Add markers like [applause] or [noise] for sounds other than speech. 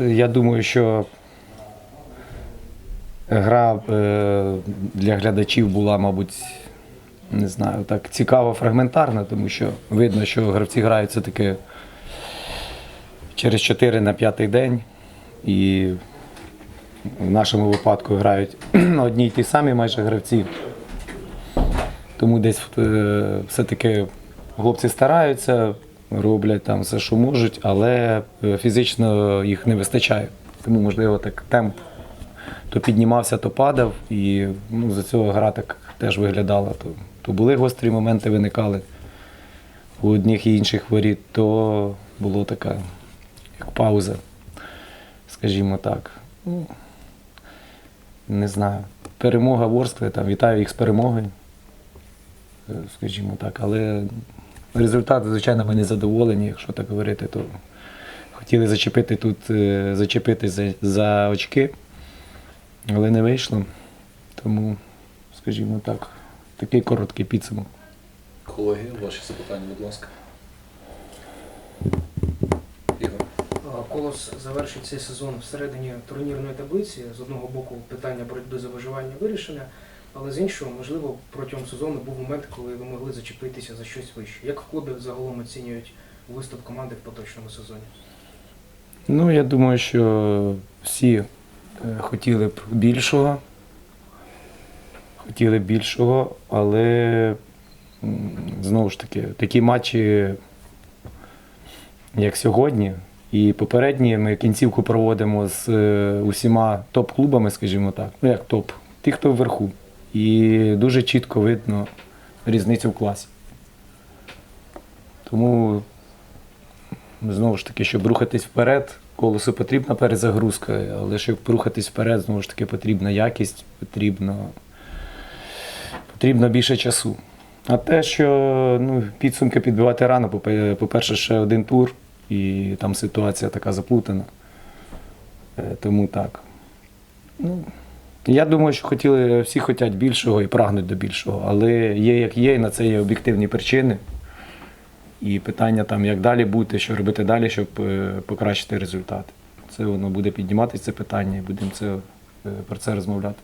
я думаю, що гра е, для глядачів була, мабуть, не знаю, так цікаво фрагментарна, тому що видно, що гравці грають все-таки через 4 на 5 день. І в нашому випадку грають [clears throat] одні й ті самі майже гравці. Тому десь е, все-таки хлопці стараються, роблять там все, що можуть, але е, фізично їх не вистачає. Тому, можливо, так темп то піднімався, то падав, і ну, за цього гра так теж виглядала. То, то були гострі моменти, виникали у одних і інших воріт, то було така як пауза, скажімо так. Ну, не знаю. Перемога Ворскли, там, вітаю їх з перемогою, е, скажімо так. Але результат, звичайно, ми не задоволені, якщо так говорити, то хотіли зачепити тут, е, зачепити за, за очки, але не вийшло. Тому, скажімо так, такий короткий підсумок. Колеги, ваші запитання, будь ласка. Ігор. Колос завершить цей сезон всередині турнірної таблиці. З одного боку, питання боротьби за виживання вирішене, але з іншого, можливо, протягом сезону був момент, коли ви могли зачепитися за щось вище. Як в клубі загалом оцінюють виступ команди в поточному сезоні? Ну, я думаю, що всі е, хотіли б більшого. Хотіли б більшого, але знову ж таки, такі матчі, як сьогодні, і попередні, ми кінцівку проводимо з е, усіма топ-клубами, скажімо так. Ну як топ, ті, хто вверху. І дуже чітко видно різницю в класі. Тому Знову ж таки, щоб рухатись вперед, колесу потрібна перезагрузка, але щоб рухатись вперед, знову ж таки, потрібна якість, потрібно, потрібно більше часу. А те, що ну, підсумки підбивати рано, по-перше, ще один тур, і там ситуація така заплутана. Е, Тому так. Ну, я думаю, що хотіли, всі хочуть більшого і прагнуть до більшого, але є як є, і на це є об'єктивні причини. І питання там, як далі бути, що робити далі, щоб е, покращити результати. Це воно буде підніматися це питання, і будемо це, е, про це розмовляти.